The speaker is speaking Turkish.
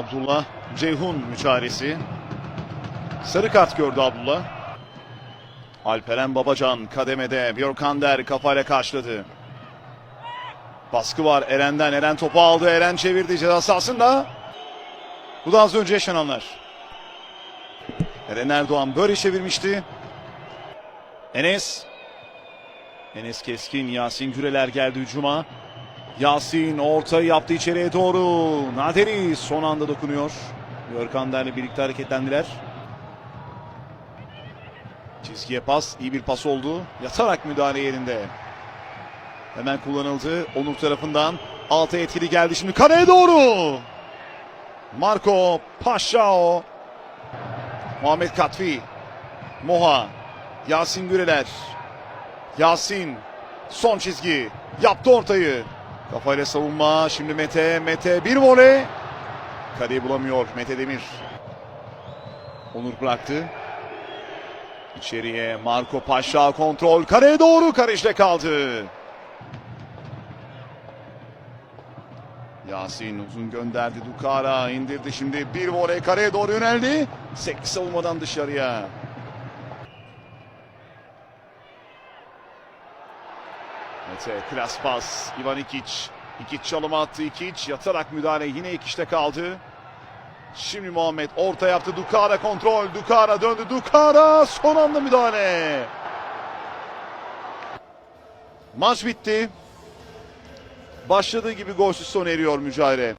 Abdullah Ceyhun mücadelesi. Sarı kart gördü Abdullah. Alperen Babacan kademede Björkander kafayla karşıladı. Baskı var Eren'den. Eren topu aldı. Eren çevirdi ceza sahasında. Bu da az önce yaşananlar. Eren Erdoğan böyle çevirmişti. Enes. Enes Keskin, Yasin Güreler geldi hücuma. Yasin ortayı yaptı içeriye doğru. Naderi son anda dokunuyor. Görkander'le birlikte hareketlendiler. Çizgiye pas, iyi bir pas oldu. Yatarak müdahale yerinde. Hemen kullanıldı. Onur tarafından. Alta etkili geldi şimdi kaleye doğru. Marco Paşao. Muhammed Katfi. Moha. Yasin Güreler. Yasin. Son çizgi. Yaptı ortayı. Kafayla savunma. Şimdi Mete. Mete bir voley. Kaleyi bulamıyor Mete Demir. Onur bıraktı. İçeriye Marco Paşa kontrol. Kaleye doğru karışta kaldı. Yasin uzun gönderdi Dukara indirdi şimdi bir voley kareye doğru yöneldi. Sekti savunmadan dışarıya. Mete klas pas Ivan Ikic. Ikic çalım attı Ikic yatarak müdahale yine Ikic'te kaldı. Şimdi Muhammed orta yaptı Dukara kontrol Dukara döndü Dukara son anda müdahale. Maç bitti. Başladığı gibi golsüz sona eriyor mücadele.